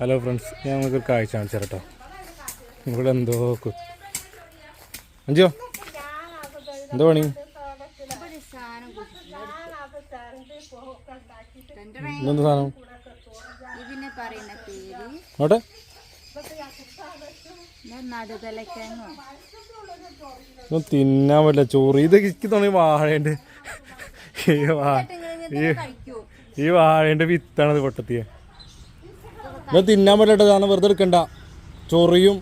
Hello friends ഞാൻ നിങ്ങൾക്ക് കാഴ്ച കാണിച്ചു കേട്ടോ. ഇവിടെ എന്തോ അഞ്ചോ? എന്തോ പണി? എന്തെന്ത് സാധനം? നോട്ടെ ഇതൊന്നും തിന്നാൻ പറ്റില്ല. ചോറ്. ഇത് എനിക്ക് തോന്നി വാഴയുണ്ട് ഈ വാഴ ഈ വിത്താണത് വാഴേന്റെ വിത്താണ് ഇത് പൊട്ടത്തിയെ. ഇത് തിന്നാൻ പറ്റില്ല വെറുതെ എടുക്കണ്ട. ചൊറിയും.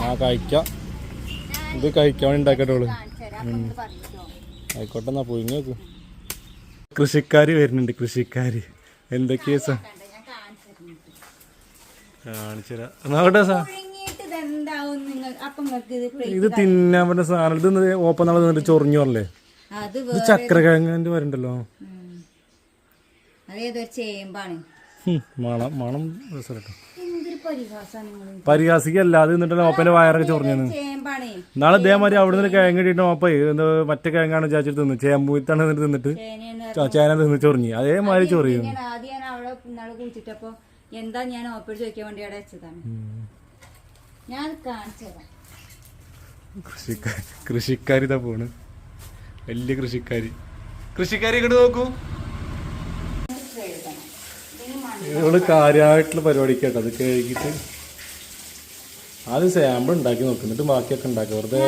ആ കഴിക്കാം. ഇത് കഴിക്കാൻ വേണ്ടി ഉണ്ടാക്കട്ടുള്ളൂ ആയിക്കോട്ടെ എന്നാ പോയി നോക്ക്. കൃഷിക്കാര് വരുന്നുണ്ട് കൃഷിക്കാര്. എന്തൊക്കെയാ സാ കാണിച്ചുതരാം. നോക്കട്ടെ സാ. ഇത് ഇത് തിന്നാൻ പറ്റുന്ന സാധനം. ഇത് ഓപ്പൺ നാളെ ചൊറിഞ്ഞു പറഞ്ഞല്ലേ? അത് ഇത് ചക്രക്കിഴങ്ങിന്റെ വരണ്ടല്ലോ. ഉം. അത് ഏതൊരു ചേമ്പാണ് മണം മണം രസമല്ലോ എന്തൊരു പരിഹാസമാണ് നിങ്ങൾ പരിഹാസിക്കല്ല അത് നിന്നിട്ട് ഓപ്പന്റെ വയറൊക്കെ ചൊറിഞ്ഞു നാളെ ഇതേമാതിരി അവിടെ നിന്ന് കിഴങ്ങ് കിട്ടിയിട്ട് എന്താ മറ്റേ കിഴങ്ങാണ് വിചാരിച്ചിട്ട് തിന്നു. ചേമ്പൂത്താണ് നിന്നിട്ട് തിന്നിട്ട്. ചേന തിന്ന് ചൊറിഞ്ഞു. അതേമാതിരി ചൊറിയും. ആദ്യം ഞാൻ അവിടെ ഇന്നാൾ കുളിച്ചിട്ടപ്പോ എന്താ ഞാൻ ഓപ്പോട് ചോദിക്കാൻ വേണ്ടി അവിടെ വെച്ചതാണ്. ഞാൻ കാണിച്ചതാ. കൃഷിക്കാരി കൃഷിക്കാരിതാ പോണ്. വലിയ കൃഷിക്കാരി. കൃഷിക്കാരി ഇങ്ങോട്ട് നോക്കൂ. ഇവൾ കാര്യമായിട്ടുള്ള പരിപാടിക്ക് കേട്ടോ. അത് കഴിഞ്ഞിട്ട് ആദ്യം സാമ്പിൾ ഉണ്ടാക്കി നോക്കും. എന്നിട്ട് ബാക്കിയൊക്കെ ഉണ്ടാക്കി. വെറുതെ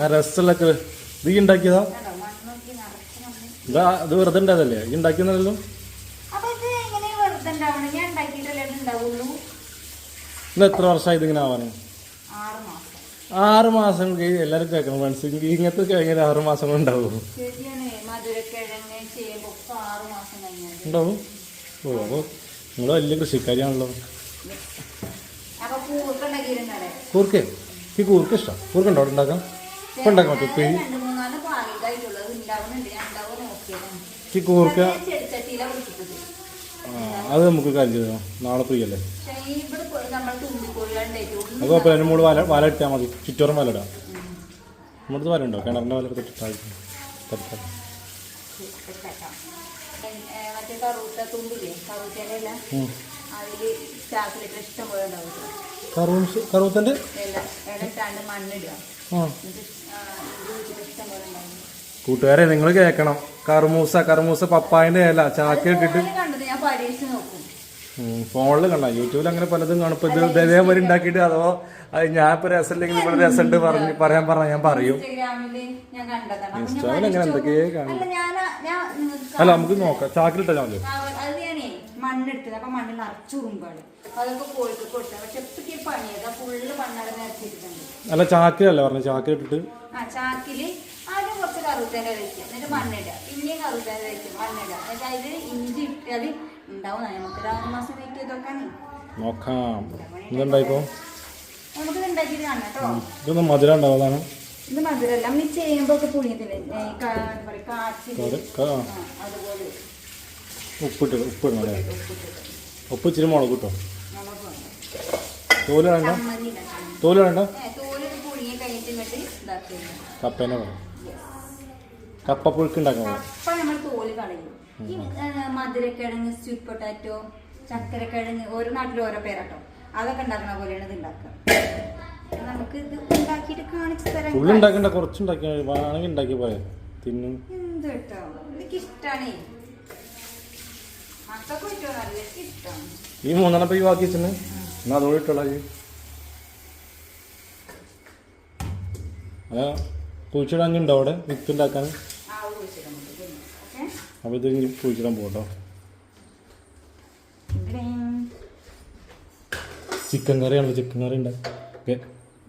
ആ രസമുള്ളൊക്കെ ഇത് ഉണ്ടാക്കിയതാ? ഇതാ ഇത് വെറുതെ ഉണ്ടായതല്ലേ? ഈ ഉണ്ടാക്കിയെന്നല്ലോ ഇത് ഉണ്ടാവുള്ളൂ. എത്ര വർഷമായി ഇതിങ്ങനെ ആവാനും? ആറ് മാസം. ആറ് മാസം കഴിഞ്ഞ് എല്ലാവരും കേൾക്കണം. മനസ്സിലെങ്കിൽ ഇങ്ങനത്തെ കഴിഞ്ഞാൽ ആറ് മാസം ഉണ്ടാവും ഉണ്ടാവും. ഓ അപ്പോൾ നിങ്ങൾ വലിയ കൃഷിക്കാരിയാണല്ലോ. കൂർക്കേ ഈ കൂർക്ക ഇഷ്ടം. കൂർക്കുണ്ടോ അവിടെ ഉണ്ടാക്കാം ഇപ്പം ഉണ്ടാക്കാൻ പറ്റും. ഉപ്പേരി രണ്ട് മൂന്നാൽ പാലിതായിട്ടുള്ളത് ഉണ്ടാവുന്നുണ്ട് ഞാൻ ഉണ്ടാവും നോക്കിയതാണ് ഈ കൂർക്ക ചെടിച്ചട്ടിയില പിടിച്ചിട്ടത് ആ, അത് നമുക്ക് കാര്യം ചെയ്തോ? നാളെ ഫ്രീ അല്ലേ? അപ്പോൾ അത് കുഴപ്പമില്ല അതിന് മുകളിൽ വല വല ഇട്ടാൽ മതി. ചുറ്റോറും വല ഇടാം. നമ്മുടെ വല ഉണ്ടോ? കിണറിന്റെ വല എടുത്തിട്ട് തടുക്കാം മറ്റേ കറൂത്ത തുമ്പില്ലേ? കറൂത്തേന്റെ ചാക്കിലിട്ട് ഇഷ്ടം പോലെ ഉണ്ടാവും കറൂസ് കറൂത്തന്റെ മണ്ണിടുക. കൂട്ടുകാരെ നിങ്ങൾ കേൾക്കണം. കറുമൂസ കറുമൂസ പപ്പായന്റെ ഇല. ചാക്കിലിട്ടിട്ട് നോക്കും. ഫോണിൽ കണ്ട? യൂട്യൂബിൽ അങ്ങനെ പലതും കാണും. ഇപ്പൊ ഇത് ഇതേമാതിരി ഉണ്ടാക്കിയിട്ട് അതോ ഞാൻ ഇപ്പൊ രസമില്ലെങ്കിൽ ഇവിടെ രസമുണ്ട് പറഞ്ഞ് പറയാൻ പറഞ്ഞ ഞാൻ പറയും. ഇൻസ്റ്റാഗ്രാമിൽ അങ്ങനെ എന്തൊക്കെയേ കാണും. അല്ല നമുക്ക് നോക്കാം. ചാക്കിലിട്ടാ മതി അവ- അത് ഞാനേ മണ്ണെടുത്തത്. അപ്പൊ മണ്ണിൽ നിറച്ച് ഉറുമ്പാണ് അതൊക്കെ കോഴിക്ക് കൊടുത്തത്. പക്ഷെ എപ്പോഴത്തെ പണിയത് ആ ഫുള്ള് മണ്ണവിടെ നിറച്ചിട്ടുണ്ട് അല്ല ചാക്കിലല്ല പറഞ്ഞു? ചാക്കിലിട്ടിട്ട്? ആ ചാക്കിൽ ആദ്യം കുറച്ച് കറുത്തേന്റെ വെച്ച് എന്നിട്ട് മണ്ണിടുക. പിന്നെയും കറുത്തേന്റെ വെക്കുക. മണ്ണിടുക. എന്നിട്ട് അതിൽ ഇഞ്ചി ഇട്ടാൽ ഉണ്ടാവും. നമുക്ക് ആറ് മാസം വെയിറ്റ് ചെയ്ത് നോക്കാനേ നോക്കാം. ഇതുണ്ടായിപ്പോ നമുക്ക് ഉണ്ടാക്കിയിട്ട് കാണാം കേട്ടോ. ഇതൊന്നും മധുരം ഉണ്ടാവുന്നതാണ്. ഇത് മധുരല്ല. നമ്മൾ ഈ ചേമ്പൊക്കെ പുളിയത്തില്ലേ ഏ, കാ- എന്താ പറയാ, കാച്ചിൽ. കറി ക- ആ, ആ, അതുപോലെ. ഉപ്പിട്ട് ഉപ്പ് അല്ലേ? ഉപ്പ് ഇച്ചിരി മുളക് കിട്ടോ വേണം. തോൽ വേണ്ട? തോൽ വേണ്ട? കപ്പേനെ പറയാം കപ്പ പുഴുക്ക് ഉണ്ടാക്കാൻ കപ്പ നമ്മൾ തോൽ കളയും. ഈ മധുരക്കിഴങ്ങ് സ്വീറ്റ് പൊട്ടാറ്റോ ചക്കരക്കിഴങ്ങ് ഓരോ നാട്ടിലും ഓരോ പേരാട്ടോ. അതൊക്കെ ഉണ്ടാക്കുന്ന പോലെയാണ് ഇത് ഉണ്ടാക്കുക. നമുക്ക് ഇത് ഉണ്ടാക്കിയിട്ട് കാണിച്ചു തരാം. ഫുള്ള് ഉണ്ടാക്കണ്ട കുറച്ചുണ്ടാക്കി വേണമെങ്കിൽ ഉണ്ടാക്കി പോയാൽ തിന്നും. എന്ത് കേട്ടോ എനിക്ക് ഇഷ്ടമാണ് ഈ മൂന്നെണ്ണം ഇപ്പൊ ഈ ബാക്കി വെച്ചെന്ന് എന്നാ അതോടെ ഇട്ടോളാ ഈ. ഉണ്ടോ അവിടെ? വിത്ത് ഉണ്ടാക്കാൻ ആ ഒരു കുഴിച്ചിടാൻ നമുക്ക് പിന്നെ ഓക്കെ അപ്പോൾ ഇത് കുഴിച്ചിടാൻ പോകട്ടോ ചിക്കൻ കറി കറിയാണല്ലോ ചിക്കൻ കറി ഉണ്ട്?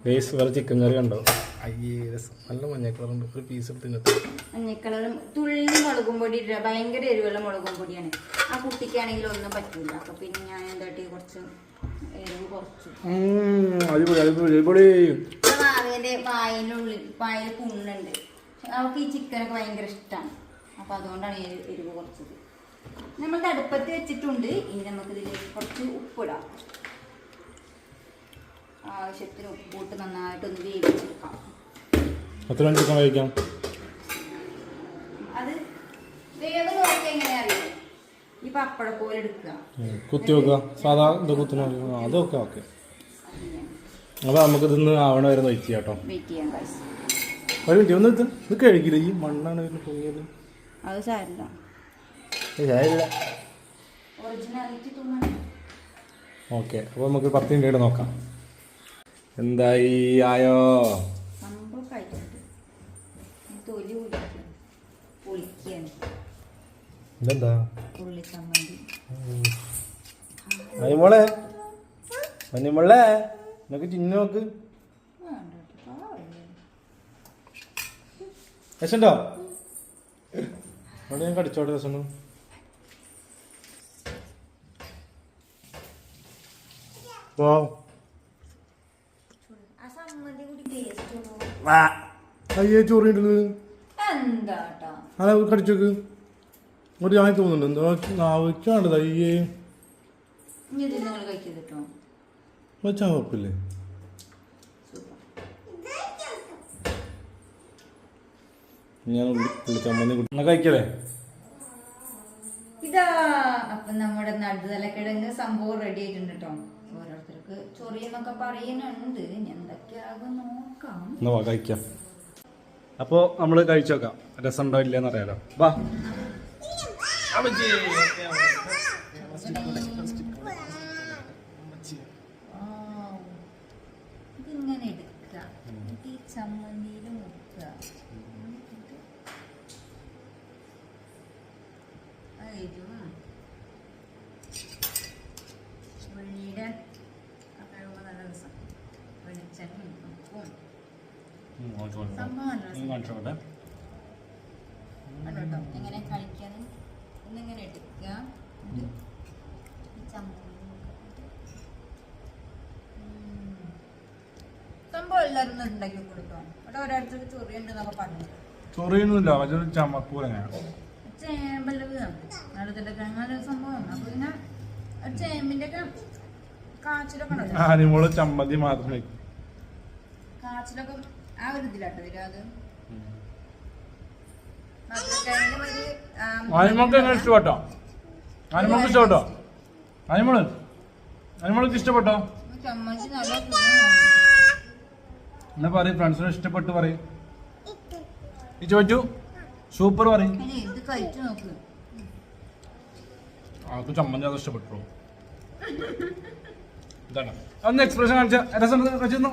വേസ് വേറെ ചിക്കൻ കറി ഉണ്ടോ? അയ്യേ രസം. നല്ല മഞ്ഞ കളറുണ്ട് ഒരു പീസ് എടുത്ത് തിന്നിട്ട് മഞ്ഞക്കളറും തുള്ളി മുളകും പൊടി ഇടുക ഭയങ്കര എരിവുള്ള മുളകും പൊടിയാണ്. ആ കുട്ടിക്കാണെങ്കിൽ ഒന്നും പറ്റില്ല അപ്പൊ പിന്നെ ഞാൻ എന്താട്ടി കുറച്ച് എരിവ് കുറച്ചു. അടിപൊളി അടിപൊളി അടിപൊളി. മാവേന്റെ വായിനുള്ളിൽ വായിൽ പുണ്ണുണ്ട് അവൾക്ക് ഈ ചിക്കനൊക്കെ ഭയങ്കര ഇഷ്ടമാണ് അപ്പോൾ അതുകൊണ്ടാണ് ഞാൻ എരിവ് കുറച്ചത്. നമ്മളിത് അടുപ്പത്ത് വെച്ചിട്ടുണ്ട്. ഇനി നമുക്കിതിലേക്ക് കുറച്ച് ഉപ്പിടാം. ആവശ്യത്തിന് ഉപ്പിട്ട് നന്നായിട്ടൊന്ന് വേവിച്ചെടുക്കാം. എത്ര മണിക്കൂർ അത് വേവ് നോക്കി എങ്ങനെ അറിയാം? പോലെ എടുക്കുക. കുത്തി വെക്കുക. സാധാ ഓക്കെ. അപ്പൊ നമുക്ക് ആവണ വരെ വെയിറ്റ് ചെയ്യാം കേട്ടോ. വെയിറ്റ് ചെയ്യാം ഒരു മിനിറ്റ് ഒന്ന് ഇത് ഈ മണ്ണാണ് പൊങ്ങിയത് അത് സാരില്ല. ഓക്കെ അപ്പോൾ നമുക്ക് പത്ത് മിനിറ്റ് നോക്കാം. എന്തായി ആയോ? ഇതെന്താ? അനിമോളെ അനിമോളെ നിനക്ക് ചിന്ന നോക്ക്. രസമുണ്ടോ? അവിടെ ഞാൻ കടിച്ചോട്ടെ രസം അയ്യേ കേട്ടോ അതെ കടിച്ചോക്ക് ഒരു ഞാൻ തോന്നുന്നുണ്ട്. എന്തോ നാവിക്കാണ്ടത് അയ്യേ വെച്ചാൽ കുഴപ്പമില്ലേ. ഞാൻ ഉള്ളി ഉള്ളി ചമ്മന്തി കുട്ടി എന്നാ ഇതാ അപ്പൊ നമ്മുടെ നടുതലക്കിഴങ്ങ് സംഭവം റെഡി ആയിട്ടുണ്ട് കേട്ടോ ഓരോരുത്തർക്ക് ചൊറിയെന്നൊക്കെ പറയുന്നുണ്ട്. എന്തൊക്കെയാകും നോക്കാം. എന്നാ കഴിക്കാം. അപ്പോൾ നമ്മൾ കഴിച്ചു നോക്കാം. രസം ഉണ്ടോ ഇല്ലെന്ന് അറിയാലോ. വാ. ഇതിങ്ങനെ എടുക്കുക ഈ ചമ്മന്തിയിലും മുക്കുക. എന്നിട്ട് ആ എരിവും വെള്ളിയുടെ ആ കഴിവ് നല്ല രസം വെളിച്ചെണ്ണയും ഉപ്പും സംഭവം നല്ല രസം. കണ്ടോ എങ്ങനെ കഴിക്കാനും? ഒന്നിങ്ങനെ എടുക്കുക. സംഭവം എല്ലാവരും ഉണ്ടാക്കി കൊടുക്കാം അവിടെ ഓരോരുത്തർക്ക് ചൊറിയുണ്ടെന്നൊക്കെ പറഞ്ഞു ചൊറിയൊന്നുമില്ല. അതൊരു ചമ്മക്കൂലങ്ങനെയാണ് ചേമ്പല്ല നടുത്തിന്റെ കിഴങ്ങാല സംഭവം അപ്പൊ പിന്നെ ഒരു ചേമ്പിന്റെ ഒക്കെ കാച്ചിലൊക്കെ ആനിമോൾ ചമ്മന്തി മാത്രമേ കാച്ചിലൊക്കെ ആ ഒരു ഇതിലാട്ടോ അത്? എങ്ങനെ ഇഷ്ടപ്പെട്ടോ. എന്നാ പറയും ഫ്രണ്ട്സിന് ഇഷ്ടപ്പെട്ട് പറയും. ചോദിച്ചു സൂപ്പർ പറയും. ആൾക്ക് ചമ്മന്തി അത് ഇഷ്ടപ്പെട്ടു? ഇതാണ്. ഒന്ന് എക്സ്പ്രഷൻ കാണിച്ച രസം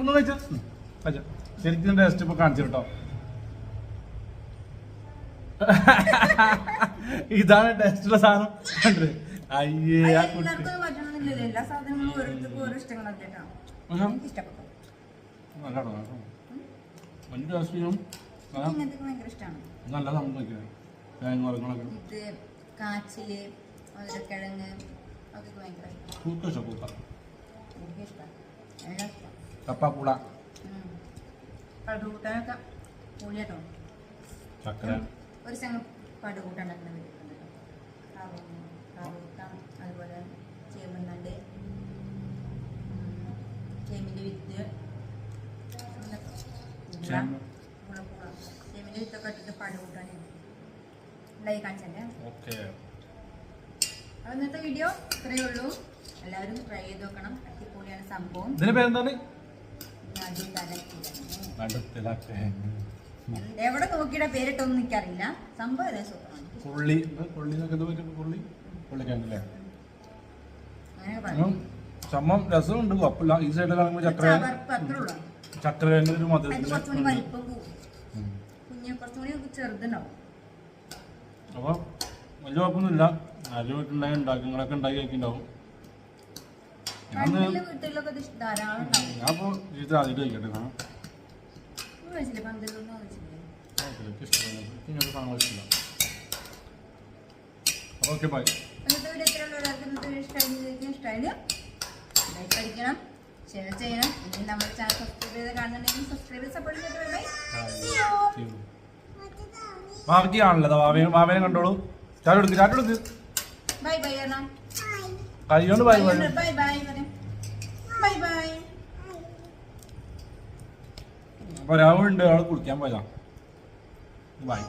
ഒന്ന് കഴിച്ച. കഴിച്ച. ശരിക്കും ടേസ്റ്റ് ഇപ്പൊ കാണിച്ചു കേട്ടോ ഇതാണ് ടേസ്റ്റുള്ള സാധനം. കണ്ടില്ലേ? അയ്യേ ആ കുട്ടി. എല്ലാ സാധനങ്ങളും ഓരോരുത്തർക്കും ഓരോ ഇഷ്ടങ്ങളൊക്കെ കേട്ടോ. എനിക്ക് ഇഷ്ടപ്പെട്ടു വലിയ നല്ല സംഭവം കഴിക്കുന്നത് തേങ്ങ ഇത് കാച്ചിൽ മധുരക്കിഴങ്ങ് അതൊക്കെ ഭയങ്കര എല്ലാം ഇഷ്ടം. കപ്പക്കൂട പടുകൂട്ടാനൊക്കെ പൊളിയാട്ടോ ചക്കര. ഒരു സംഘം പടുകൂട്ട ഉണ്ടാക്കുന്ന അതുപോലെ ചേമ്പന്നണ്ട് ചേമ്പിന്റെ വിത്ത് ചേമ്പിന്റെ വിത്തൊക്കെ കൂട്ടാണ് ഉണ്ടായി കാണിച്ചല്ലേ അപ്പൊ ഇന്നത്തെ വീഡിയോ ഇത്രയേ ഉള്ളൂ. എല്ലാവരും ട്രൈ ചെയ്ത് നോക്കണം. അടിപൊളിയാണ് സംഭവം. ഇതിന്റെ പേരെന്താണ്? എവിടെ നോക്കിയുടെ പേരിട്ടൊന്നും എനിക്കറിയില്ല. സംഭവം ഏതാ? സൂപ്പറാണ്. പുള്ളി പുള്ളി പുള്ളി? പുള്ളിക്കണ്ടല്ലേ ചമ്മം രസമുണ്ട്. കുഴപ്പമില്ല. ഈ ചക്ര ഒരു മധുരത്തിന് ചെറുതുണ്ടാവും. അപ്പോൾ വലിയ കുഴപ്പമൊന്നുമില്ല. വീട്ടിലുണ്ടായി ഉണ്ടാക്കി വീട്ടിലൊക്കെ ധാരാളം ഉണ്ടാവും. ഞാൻ ഇപ്പോൾ ജീവിതത്തിൽ ആദ്യമായിട്ട് കഴിക്കട്ടെ കാരണം നിങ്ങൾ കഴിച്ചില്ലേ. പന്തിലൊന്നും എനിക്ക് ഇഷ്ടപ്പെടുന്നു എനിക്ക് ഇങ്ങനത്തെ സാധനങ്ങൾ അപ്പോൾ ഓക്കെ ബൈ ഇന്നത്തെ വീഡിയോ എത്രയുള്ള ഒരാൾക്ക് ഇന്നത്തെ വീഡിയോ ഇഷ്ടമായി ലൈക്ക് അടിക്കണം ഷെയർ ചെയ്യണം. ഇനി നമ്മുടെ ചാനൽ സബ്സ്ക്രൈബ് ചെയ്ത് കാണുന്നുണ്ടെങ്കിൽ സബ്സ്ക്രൈബ് സപ്പോർട്ട് ചെയ്തിട്ട് ബൈ വാവയ്ക്ക് കാണില്ല വാവയെ വാവേനെ കണ്ടോളൂ. ചാട്ടെടുക്ക് എടുക്ക് കഴിയോണ്ട് ബൈ ബൈ ഒരാളുണ്ട് ഒരാൾ കുളിക്കാൻ പോയതാ. ബൈ